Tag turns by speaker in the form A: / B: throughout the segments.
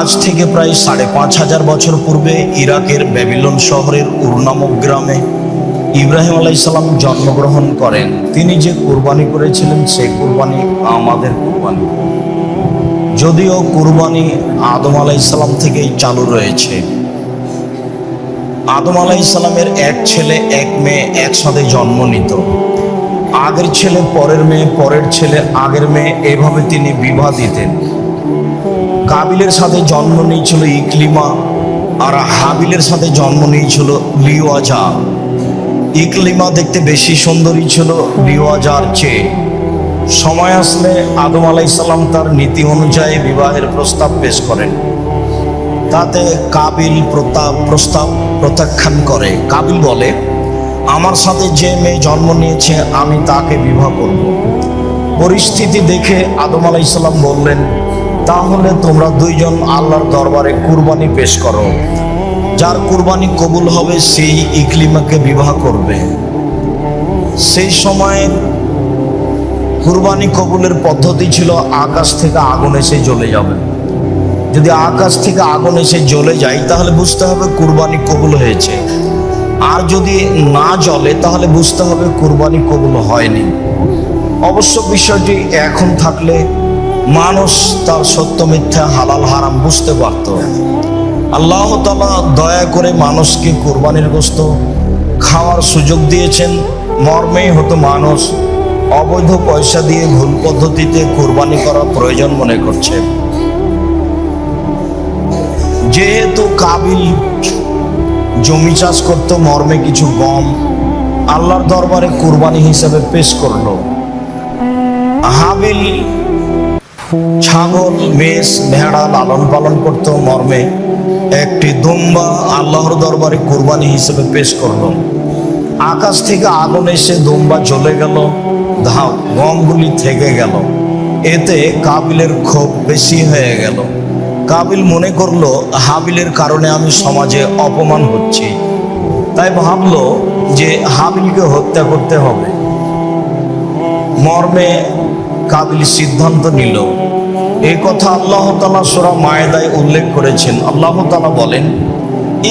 A: আজ থেকে প্রায় সাড়ে পাঁচ হাজার বছর পূর্বে ইরাকের ব্যাবিলন শহরের উর নামক গ্রামে ইব্রাহিম আলাইসাল্লাম জন্মগ্রহণ করেন। তিনি যে কুরবানি করেছিলেন সেই কুরবানি আমাদের কুরবানি। যদিও কুরবানি আদম আলাইসাল্লাম থেকেই চালু রয়েছে। আদম আলাইসাল্লামের এক ছেলে, এক মেয়ে একসাথে জন্ম নিত। আগের ছেলে পরের মেয়ে, পরের ছেলে আগের মেয়ে, এভাবে তিনি বিবাহ দিতেন। কাবিলের সাথে জন্ম নিয়েছিল ইকলিমা, আর হাবিলের সাথে জন্ম নিয়েছিল লিওয়াজা। ইকলিমা দেখতে বেশি সুন্দরী ছিল লিওয়াজার চেয়ে। সময় আসলে আদম আলাইসাল্লাম তার নীতি অনুযায়ী বিবাহের প্রস্তাব পেশ করেন। তাতে কাবিল প্রতাপ প্রস্তাব প্রত্যাখ্যান করে। কাবিল বলে, আমার সাথে যে মেয়ে জন্ম নিয়েছে, আমি তাকে বিবাহ করব। পরিস্থিতি দেখে আদম আলাইসাল্লাম বললেন তাহলে তোমরা দুইজন আল্লাহর দরবারে কুরবানি পেশ করো। যার কুরবানি কবুল হবে সেই ইকলিমাকে বিবাহ করবে। সেই সময় কুরবানি কবুলের পদ্ধতি ছিল, আকাশ থেকে আগুন এসে জ্বলে যাবে। যদি আকাশ থেকে আগুন এসে জ্বলে যায়, তাহলে বুঝতে হবে কুরবানি কবুল হয়েছে। আর যদি না জ্বলে, তাহলে বুঝতে হবে কুরবানি কবুল হয়নি। অবশ্য বিষয়টি এখন থাকলে মানুষ তার সত্য মিথ্যা, হালাল, হারাম বুঝতে পারত। আল্লাহ তালা দয়া করে মানুষকে কোরবানির গোস্ত খাওয়ার সুযোগ দিয়েছেন। মর্মেই হতো মানুষ অবৈধ পয়সা দিয়ে ভুল পদ্ধতিতে কোরবানি করা প্রয়োজন মনে করছে। যেহেতু কাবিল জমি চাষ করত, মর্মে কিছু গম আল্লাহর দরবারে কুরবানি হিসেবে পেশ করল। হাবিল ছাগল, মেষ, ভেড়া লালন পালন করত মর্মে। একটি দুম্বা আল্লাহর দরবারে কুরবানি হিসেবে পেশ করল। আকাশ থেকে আগুন এসে দুম্বা চলে গেল ধাপ গমগুলি থেকে গেল। এতে কাবিলের ক্ষোভ বেশি হয়ে গেল। কাবিল মনে করল, হাবিলের কারণে আমি সমাজে অপমান হচ্ছি। তাই ভাবলো যে হাবিলকে হত্যা করতে হবে। মর্মে কাবিল সিদ্ধান্ত নিল। এই কথা আল্লাহ তালা সোরা মায়েদায় উল্লেখ করেছেন। আল্লাহ তালা বলেন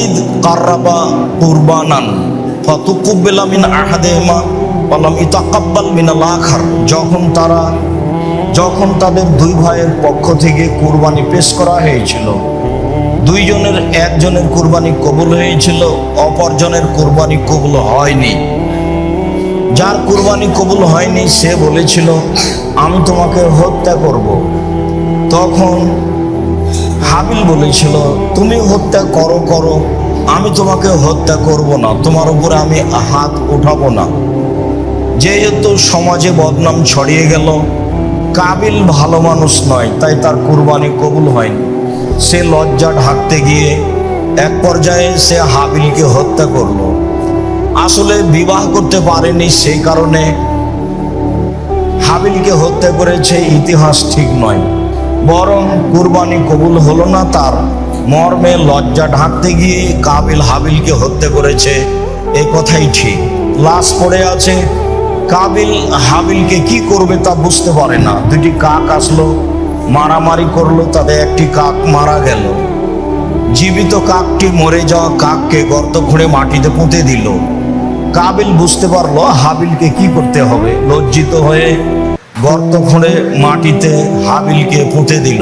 A: ঈদ কার্রাবা কুরবানান ফতুকুব্বেলা মিন আহাদেমা বললাম ইতাকাব্বাল মিনাল আখার। যখন তারা, যখন তাদের দুই ভাইয়ের পক্ষ থেকে কুরবানি পেশ করা হয়েছিল, দুইজনের একজনের কুরবানি কবুল হয়েছিল, অপরজনের কুরবানি কবুল হয়নি। যার কুরবানি কবুল হয়নি, সে বলেছিল, আমি তোমাকে হত্যা করব। তখন হাবিল বলেছিল, তুমি হত্যা করো করো। আমি তোমাকে হত্যা করব না। তোমার উপরে আমি হাত উঠাবো না। যেহেতু সমাজে বদনাম ছড়িয়ে গেল, কাবিল ভালো মানুষ নয়, তাই তার কুরবানি কবুল হয়নি। সে লজ্জা ঢাকতে গিয়ে এক পর্যায়ে সে হাবিলকে হত্যা করল। আসলে বিবাহ করতে পারেনি সেই কারণে হাবিলকে হত্যা করেছে ইতিহাস ঠিক নয়। বরং কুরবানি কবুল হলো না তার। মর্মে লজ্জা ঢাকতে গিয়ে কাবিল হাবিলকে হত্যা করেছে। এ কথাই ঠিক। লাশ পড়ে আছে। কাবিল হাবিলকে কি করবে তা বুঝতে পারে না। দুটি কাক আসলো, মারামারি করল, তাদের একটি কাক মারা গেল। জীবিত কাকটি মরে যাওয়া কাককে গর্ত খুঁড়ে মাটিতে পুঁতে দিল। কাবিল বুঝতে পারল হাবিলকে কি করতে হবে। লজ্জিত হয়ে গর্ত খুঁড়ে মাটিতে হাবিলকে পুঁতে দিল।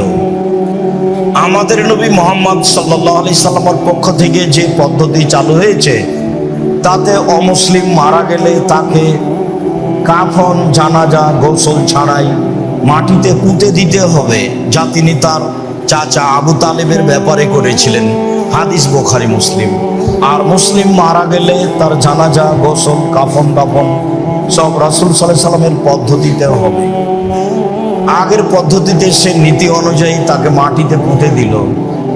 A: আমাদের নবী মোহাম্মদ সাল্লাহ আলি সাল্লামের পক্ষ থেকে যে পদ্ধতি চালু হয়েছে, তাতে অমুসলিম মারা গেলে তাকে কাফন, জানাজা, গোসল ছাড়াই মাটিতে পুঁতে দিতে হবে। যা তিনি তার চাচা আবু তালেবের ব্যাপারে করেছিলেন। হাদিস বোখারি মুসলিম। আর মুসলিম মারা গেলে তার জানাজা, গোসল, কাফন দাফন সব রাসুল সাল্লাহ সাল্লামের পদ্ধতিতে হবে। আগের পদ্ধতিতে সে নীতি অনুযায়ী তাকে মাটিতে পুঁতে দিল।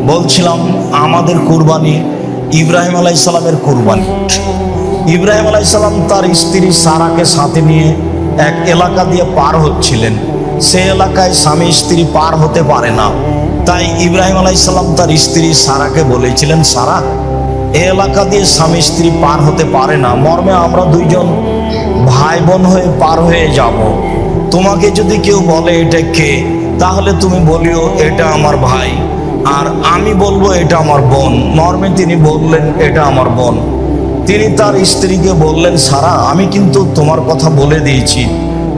A: বলছিলাম, আমাদের কুরবানি ইব্রাহিম আলাইসাল্লামের কুরবানি। ইব্রাহিম আলাইসাল্লাম তার স্ত্রী সারাকে সাথে নিয়ে এক এলাকা দিয়ে পার হচ্ছিলেন। সে এলাকায় স্বামী স্ত্রী পার হতে পারে না। তাই ইব্রাহিম আলাইসাল্লাম তার স্ত্রী সারাকে বলেছিলেন, সারা এ এলাকা দিয়ে স্বামী স্ত্রী পার হতে পারে না। মর্মে আমরা দুইজন ভাই বোন হয়ে পার হয়ে যাব। তোমাকে যদি কেউ বলে এটা কে, তাহলে তুমি বলিও এটা আমার ভাই। আর আমি বলব এটা আমার বোন। মর্মে তিনি বললেন, এটা আমার বোন। তিনি তার স্ত্রীকে বললেন, সারা, আমি কিন্তু তোমার কথা বলে দিয়েছি।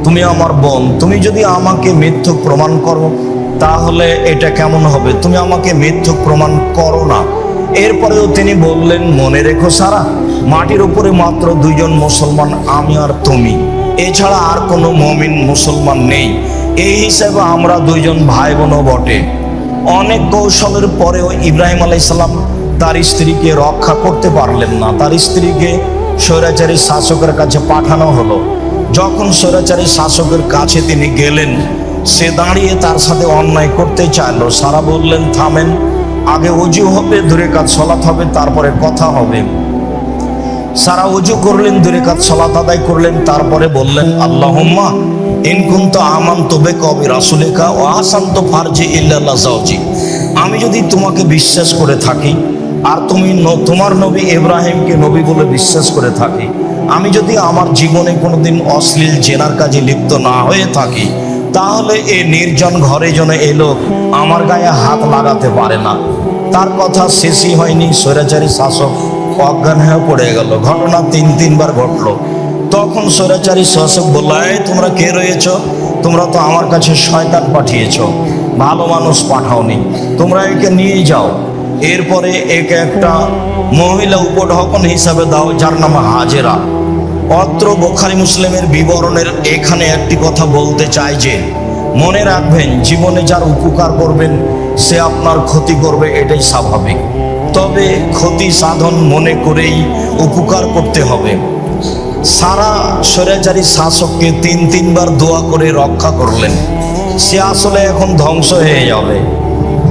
A: তুমি আমার বোন। তুমি যদি আমাকে মিথ্যুক প্রমাণ করো, তাহলে এটা কেমন হবে? তুমি আমাকে মিথ্যুক প্রমাণ করো না। এরপরেও তিনি বললেন, মনে রেখো সারা, মাটির উপরে মাত্র দুইজন মুসলমান, আমি আর তুমি। এছাড়া আর কোনো মমিন মুসলমান নেই। এই হিসেবে আমরা দুইজন ভাই বোনও বটে। অনেক কৌশলের পরেও ইব্রাহিম আলাইসাল্লাম তার স্ত্রীকে রক্ষা করতে পারলেন না। তার স্ত্রীকে স্বৈরাচারী শাসকের কাছে পাঠানো হলো। যখন স্বৈরাচারী শাসকের কাছে তিনি গেলেন, সে দাঁড়িয়ে তার সাথে অন্যায় করতে চাইল। সারা বললেন, থামেন আগে অজু হবে, দূরে কাজ, সলাৎ হবে, তারপরে কথা হবে। সারা উজু করলেন, দূরে কাজ সলাত আদায় করলেন, তারপরে বললেন, আল্লাহম্মা ইনকুন্ত আমান তবে কবি রাসুলেকা ও আসান্ত ফারজি ইল্লাল্লাহ জাওজি আমি যদি তোমাকে বিশ্বাস করে থাকি, আর তুমি তোমার নবী ইব্রাহিমকে নবী বলে বিশ্বাস করে থাকি, আমি যদি আমার জীবনে কোনোদিন অশ্লীল জেনার কাজে লিপ্ত না হয়ে থাকি তাহলে এ নির্জন ঘরে যেন এ লোক আমার গায়ে হাত লাগাতে পারে না। তার কথা শেষই হয়নি, স্বৈরাচারী শাসক অজ্ঞান হয়ে পড়ে গেল। ঘটনা তিন, তিনবার ঘটলো। তখন স্বৈরাচারী শাসক বলল তোমরা কে রয়েছ? তোমরা তো আমার কাছে শয়তান পাঠিয়েছ। ভালো মানুষ পাঠাওনি। তোমরা একে নিয়ে যাও। এরপরে একে একটা মহিলা উপঢকন হিসাবে দাও, যার নাম হাজেরা। অত্র বোখারি মুসলিমের বিবরণের এখানে একটি কথা বলতে চাই যে, মনে রাখবেন, জীবনে যার উপকার করবেন, সে আপনার ক্ষতি করবে, এটাই স্বাভাবিক। তবে ক্ষতি সাধন মনে করেই উপকার করতে হবে। সারা স্বৈরাচারী শাসককে তিন তিনবার দোয়া করে রক্ষা করলেন। সে আসলে এখন ধ্বংস হয়ে যাবে।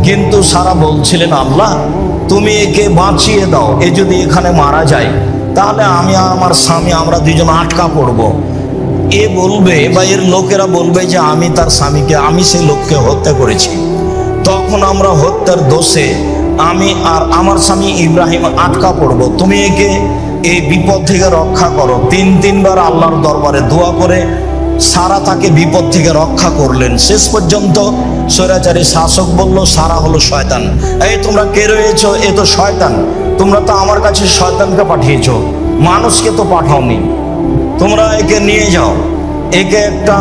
A: কিন্তু সারা বলছিলেন, আল্লাহ, তুমি একে বাঁচিয়ে দাও, এ যদি এখানে মারা যায় তাহলে আমি আর আমার স্বামী আমরা দুজন আটকা পড়ব। এ বলবে, বা এর লোকেরা বলবে যে আমি তার স্বামীকে, আমি সেই লোককে হত্যা করেছি। তখন আমরা হত্যার দোষে আমি আর আমার স্বামী ইব্রাহিম আটকা পড়ব। তুমি একে এই বিপদ থেকে রক্ষা করো। তিন তিনবার আল্লাহর দরবারে দোয়া করে সারা তাকে বিপদ থেকে রক্ষা করলেন। শেষ পর্যন্ত স্বৈরাচারী শাসক বলল, সারা হলো শয়তান। এই তোমরা কে রয়েছ? এ তো শয়তান। তোমরা তো আমার কাছে শয়তানকে পাঠিয়েছ, মানুষকে তো পাঠাওনি। তোমরা একে নিয়ে যাও, একে একটা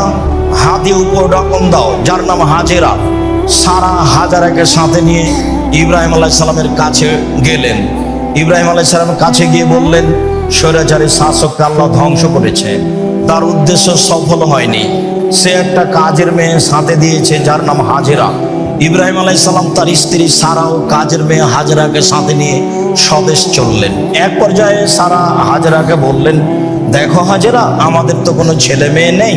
A: হাতি উপর রকম দাও, যার নাম হাজেরা। সারা হাজারাকে সাথে নিয়ে ইব্রাহিম আলাহ সালামের কাছে গেলেন। ইব্রাহিম আলাহ সালামের কাছে গিয়ে বললেন, স্বৈরাচারী শাসককে আল্লাহ ধ্বংস করেছে। তার উদ্দেশ্য সফল হয়নি। সে একটা কাজের মেয়ে সাথে দিয়েছে, যার নাম হাজেরা। ইব্রাহিম আলাই সালাম তার স্ত্রী সারা ও কাজের মেয়ে হাজরাকে সাথে নিয়ে স্বদেশ চললেন। এক পর্যায়ে সারা হাজরাকে বললেন, দেখো হাজেরা, আমাদের তো কোনো ছেলে মেয়ে নেই।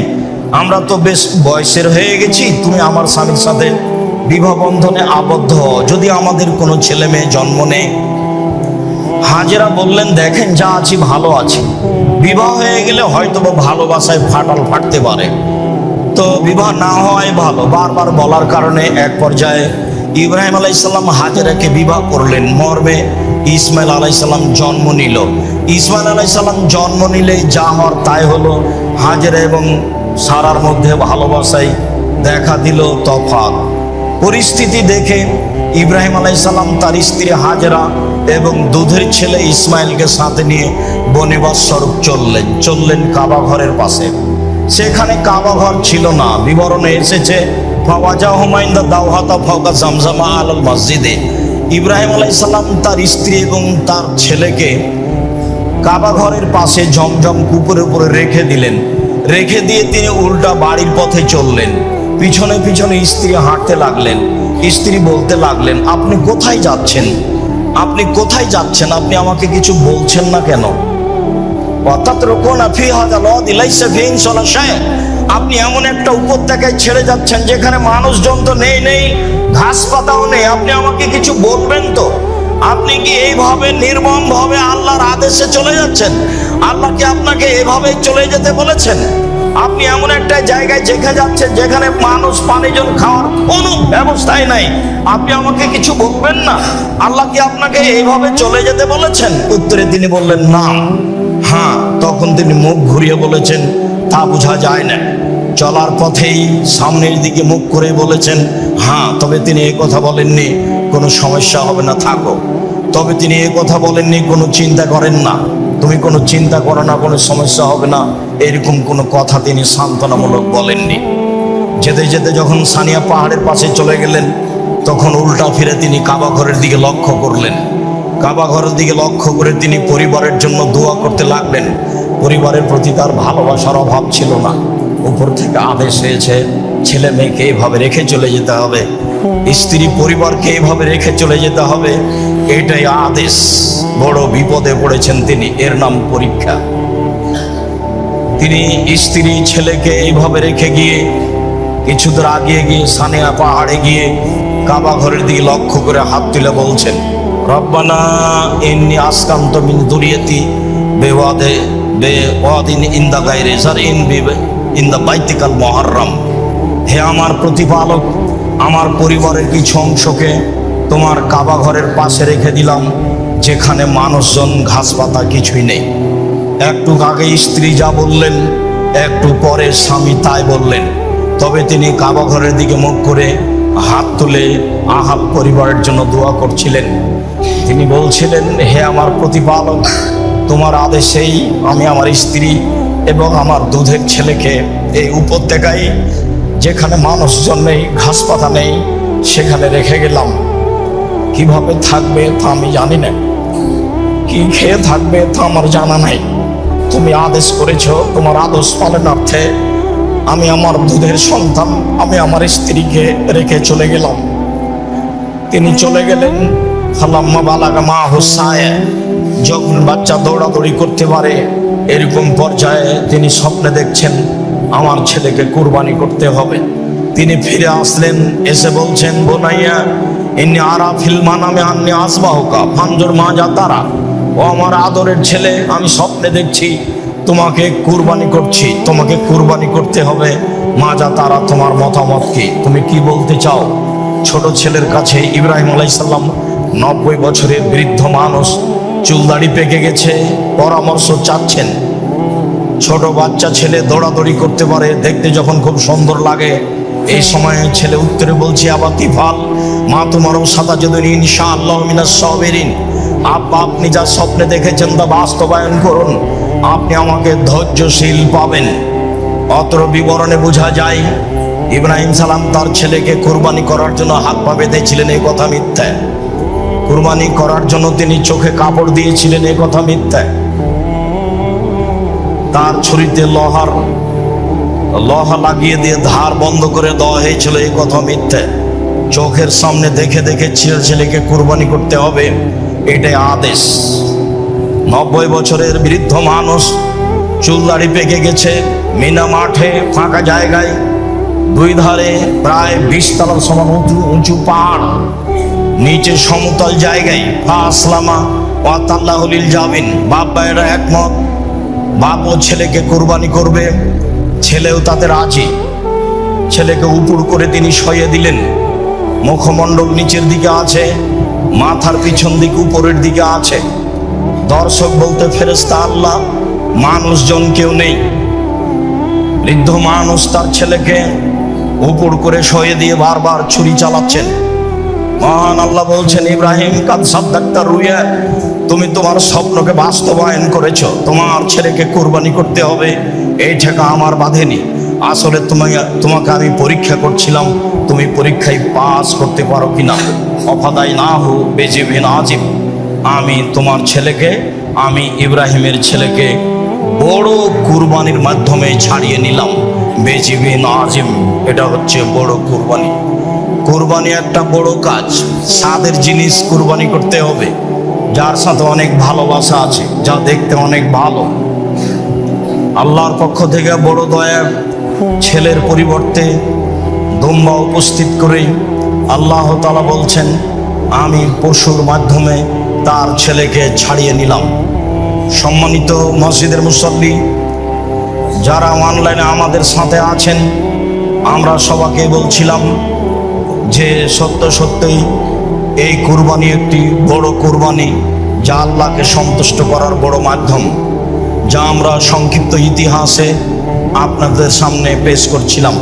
A: আমরা তো বেশ বয়সের হয়ে গেছি, তুমি আমার স্বামীর সাথে বিবাহ বন্ধনে আবদ্ধ যদি আমাদের কোনো ছেলে মেয়ে জন্ম নেয়? হাজেরা বললেন, দেখেন, যা আছি ভালো আছি। বিবাহ হয়ে গেলে হয়তো ভালোবাসায় ফাটাল ফাটতে পারে। তো বিবাহ না হওয়াই ভালো। বারবার বলার কারণে এক পর্যায়ে ইব্রাহিম আলাইসাল্লাম হাজেরাকে বিবাহ করলেন। মর্মে ইসমাইল আলাইসাল্লাম জন্ম নিল। ইসমাইল আলাইসাল্লাম জন্ম নিলে যা হওয়ার তাই হলো। হাজেরা এবং সারার মধ্যে ভালোবাসায় দেখা দিল তফাৎ। পরিস্থিতি দেখে ইব্রাহিম আলাইসাল্লাম তার স্ত্রী হাজরা এবং দুধের ছেলে ইসমাইলকে সাথে নিয়ে বনিবাস স্বরূপ চললেন। চললেন কাবা ঘরের পাশে। সেখানে কাবা ঘর ছিল না। বিবরণে এসেছে ফাওয়াজা হুমায়ুন দাওহাতা ফাওকা জামজামা আল মসজিদে। ইব্রাহিম আলাইসাল্লাম তার স্ত্রী এবং তার ছেলেকে কাবা ঘরের পাশে জমজম কুপুরের উপরে রেখে দিলেন। রেখে দিয়ে তিনি উল্টা বাড়ির পথে চললেন। পিছনে পিছনে স্ত্রী হাঁটতে লাগলেন। স্ত্রী বলতে লাগলেন, আপনি কোথায় যাচ্ছেন? আপনি কোথায় যাচ্ছেন? আপনি আমাকে কিছু বলছেন না কেন? আপনি এমন একটা উপত্যকায় ছেড়ে যাচ্ছেন যেখানে মানুষজন তো নেই নেই, ঘাস পাতাও নেই। আপনি আমাকে কিছু বলবেন তো? আপনি কি এইভাবে নির্মম ভাবে আল্লাহর আদেশে চলে যাচ্ছেন? আল্লাহ কি আপনাকে এভাবে চলে যেতে বলেছেন? আপনি এমন একটা জায়গায় যেখানে যাচ্ছেন যেখানে মানুষ পানিজন খাওয়ার কোনো ব্যবস্থাই নাই। আপনি আমাকে কিছু বলবেন না? আল্লাহ কি আপনাকে এইভাবে চলে যেতে বলেছেন? উত্তরে তিনি বললেন, না। হ্যাঁ তখন তিনি মুখ ঘুরিয়ে বলেছেন, তা বোঝা যায় না। চলার পথেই সামনের দিকে মুখ করে বলেছেন হ্যাঁ তবে তিনি এ কথা বলেননি, কোনো সমস্যা হবে না, থাকো। তবে তিনি এ কথা বলেননি, কোনো চিন্তা করেন না। তুমি কোনো চিন্তা করো না, কোনো সমস্যা হবে না। এরকম কোনো কথা তিনি সান্ত্বনামূলক বলেননি। যেতে যেতে যখন সানিয়া পাহাড়ের পাশে চলে গেলেন, তখন উল্টা ফিরে তিনি কাবা ঘরের দিকে লক্ষ্য করলেন। কাবা ঘরের দিকে লক্ষ্য করে তিনি পরিবারের জন্য দোয়া করতে লাগলেন। পরিবারের প্রতি তার ভালোবাসার অভাব ছিল না। উপর থেকে আদেশ হয়েছে, ছেলে মেয়েকে এইভাবে রেখে চলে যেতে হবে। স্ত্রী পরিবারকে এইভাবে রেখে চলে যেতে হবে। এটাই আদেশ। বড় বিপদে পড়েছেন তিনি। এর নাম পরীক্ষা। তিনি স্ত্রী ছেলেকে এইভাবে রেখে গিয়ে কিছু দূর আগিয়ে গিয়ে সানিয়া পাহাড়ে গিয়ে কাবা ঘরের দিকে লক্ষ্য করে হাত তুলে বলছেন রব্বানা ইন্নি আসকান্ত মিন দুরিয়াতি বেওয়াদে বে ওয়াদিন ইন্দা গায়রে জারিন বিবে ইন্দা বাইতিকাল মুহাররম। হে আমার প্রতিপালক, আমার পরিবারের কিছু অংশকে তোমার কাবা ঘরের পাশে রেখে দিলাম, যেখানে মানুষজন ঘাস পাতা কিছুই নেই। একটু আগে স্ত্রী যা বললেন, একটু পরে স্বামী তাই বললেন। তবে তিনি কাবা ঘরের দিকে মুখ করে হাত তুলে আহাব পরিবারের জন্য দোয়া করছিলেন। তিনি বলছিলেন, হে আমার প্রতিপালক, তোমার আদেশেই আমি আমার স্ত্রী এবং আমার দুধের ছেলেকে এই উপত্যকায় যেখানে মানুষজন নেই ঘাস পাতা নেই, সেখানে রেখে গেলাম। কীভাবে থাকবে তা আমি জানি না। কি খেয়ে থাকবে তা আমার জানা নাই। তুমি আদেশ করেছ, তোমার আদেশ পালনার্থে আমি আমার দুধের সন্তান, আমি আমার স্ত্রীকে রেখে চলে গেলাম। তিনি চলে গেলেন যখন বাচ্চা দৌড়াদৌড়ি করতে পারে, এরকম পর্যায়ে তিনি স্বপ্নে দেখছেন, আমার ছেলেকে কুরবানি করতে হবে। তিনি ফিরে আসলেন, এসে বলছেন, বোনাইয়া এমনি আরা ফিল্মা নামে আননি আসবাহকা ফাঞ্জর মা যা তারা। ও আমার আদরের ছেলে, আমি স্বপ্নে দেখছি, তোমাকে কুরবানি করছি, তোমাকে কুরবানি করতে হবে। মা যা তারা, তোমার মতামত কি? তুমি কি বলতে চাও? ছোট ছেলের কাছে ইব্রাহিম আলাইসাল্লাম নব্বই বছরের বৃদ্ধ মানুষ চুলদাড়ি পেকে গেছে, পরামর্শ চাচ্ছেন। ছোট বাচ্চা ছেলে দৌড়াদৌড়ি করতে পারে, দেখতে যখন খুব সুন্দর লাগে। এই সময়ে ছেলে উত্তরে বলছি, আবার তিফাল মা তোমারও সাদা যদি ইনশা আল্লাহ মিনাস সবেরিন। আব্বা, আপনি যা স্বপ্নে দেখেছেন তা বাস্তবায়ন করুন, আপনি আমাকে ধৈর্যশীল পাবেন। অত্র বিবরণে বোঝা যায়, ইব্রাহিম সালাম তার ছেলেকে কোরবানি করার জন্য হাত পা বেঁধেছিলেন, এই কথা মিথ্যা। কুরবানি করার জন্য তিনি চোখে কাপড় দিয়েছিলেন, এ কথা মিথ্যা। তার ছুরিতে লোহার, লোহা লাগিয়ে দিয়ে ধার বন্ধ করে দেওয়া হয়েছিল, এ কথা মিথ্যে। চোখের সামনে দেখে দেখে ছেলে ছেলেকে কুরবানি করতে হবে, এটাই আদেশ। নব্বই বছরের বৃদ্ধ মানুষ চুলদাড়ি পেকে গেছে, মিনা মাঠে ফাঁকা জায়গায়, দুই ধারে প্রায় বিশ তলার সমান উঁচু উঁচু পাহাড়। নিচে সমতল জায়গায়, ফা আসলামা ওয়াতাল্লাহুলিল যাবিন বাপ ভাইয়েরা একমত, বাপ ও ছেলেকে কোরবানি করবে, ছেলেও তাতে রাজি। ছেলেকে উপর করে তিনি সইয়ে দিলেন। মুখমণ্ডল নিচের দিকে আছে, মাথার পিছন দিক উপরের দিকে আছে। দর্শক বলতে ফেরেস্তা আল্লাহ, মানুষজন কেউ নেই। বৃদ্ধ মানুষ তার ছেলেকে উপর করে সয়ে দিয়ে বারবার ছুরি চালাচ্ছেন। মহান আল্লাহ বলছেন, ইব্রাহিম, কাদ সাদ্দাক্তার রুইয়া, তুমি তোমার স্বপ্নকে বাস্তবায়ন করেছ। তোমার ছেলেকে কোরবানি করতে হবে। এই ঠেকা আমার বাঁধেনি। আসলে তোমাকে তোমাকে আমি পরীক্ষা করছিলাম। তুমি পরীক্ষায় পাস করতে পারো কিনা। অফাদাই না হো বেজিবিন আজিম। আমি তোমার ছেলেকে, আমি ইব্রাহিমের ছেলেকে বড় কুরবানির মাধ্যমে ছাড়িয়ে নিলাম। বেজিবিন আজিম, এটা হচ্ছে বড় কুরবানি। কোরবানি একটা বড় কাজ। স্বাদের জিনিস কোরবানি করতে হবে। যার সাথে অনেক ভালোবাসা আছে, যা দেখতে অনেক ভালো। আল্লাহর পক্ষ থেকে বড় দয়া ছেলের পরিবর্তে দুম্বা উপস্থিত করেই আল্লাহ তালা বলছেন, আমি পশুর মাধ্যমে তার ছেলেকে ছাড়িয়ে নিলাম। সম্মানিত মসজিদের মুসল্লি, যারা অনলাইনে আমাদের সাথে আছেন, আমরা সবাইকে বলছিলাম যে সত্য সত্যই এই কুরবানি একটি বড় কুরবানি, যা আল্লাহকে সন্তুষ্ট করার বড় মাধ্যম, যা আমরা সংক্ষিপ্ত ইতিহাসে আপনাদের সামনে পেশ করছিলাম।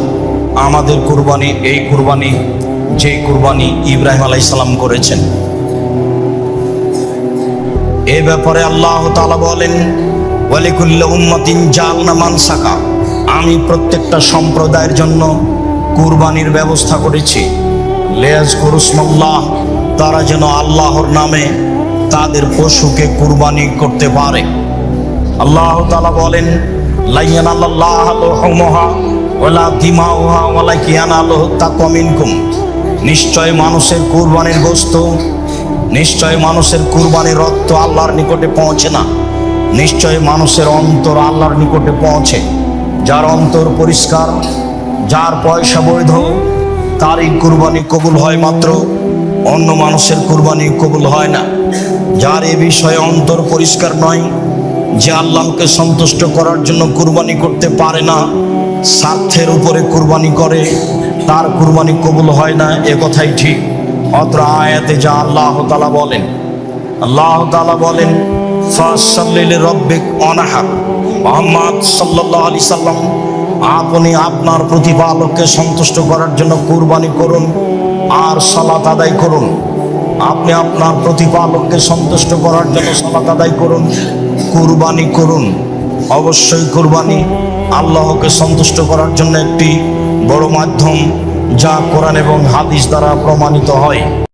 A: আমাদের কুরবানি, এই কুরবানি, যে কুরবানি ইব্রাহিম আলাইসাল্লাম করেছেন। এ ব্যাপারে আল্লাহ তাআলা বলেন, ওয়ালিকুল্লা উম্মাতিন জালনা মানসাকা। আমি প্রত্যেকটা সম্প্রদায়ের জন্য কুরবানির ব্যবস্থা করেছি। লেয়াজ তারা যেন আল্লাহর নামে তাদের পশুকে কুরবানি করতে পারে। আল্লাহ তাআলা বলেন, লাইয়ান আল্লাহ কিয়ানালুহু তাকওয়া মিনকুম। নিশ্চয় মানুষের কুরবানির গোস্ত নিশ্চয় মানুষের কুরবানির রক্ত আল্লাহর নিকটে পৌঁছে না। নিশ্চয় মানুষের অন্তর আল্লাহর নিকটে পৌঁছে। যার অন্তর পরিষ্কার, যার পয়সা বৈধ তারই কুরবানি কবুল হয় মাত্র। অন্য মানুষের কুরবানি কবুল হয় না। যার এ বিষয়ে অন্তর পরিষ্কার নয়, যে আল্লাহকে সন্তুষ্ট করার জন্য কুরবানি করতে পারে না, স্বার্থের উপরে কুরবানি করে, তার কুরবানি কবুল হয় না, এ কথাই ঠিক। অত্র আয়াতে যা আল্লাহ তালা বলেন, আল্লাহ তালা বলেন, ফাসাল্লিল রব্বিক অনাহা মোহাম্মদ সাল্লাল্লাহু আলাইহি সাল্লাম আপনি আপনার প্রতিপালককে সন্তুষ্ট করার জন্য কুরবানি করুন আর সালাত আদায় করুন। আপনি আপনার প্রতিপালককে সন্তুষ্ট করার জন্য সালাত আদায় করুন, কুরবানি করুন। অবশ্যই কুরবানি আল্লাহকে সন্তুষ্ট করার জন্য একটি বড় মাধ্যম যা কোরআন এবং হাদিস দ্বারা প্রমাণিত হয়।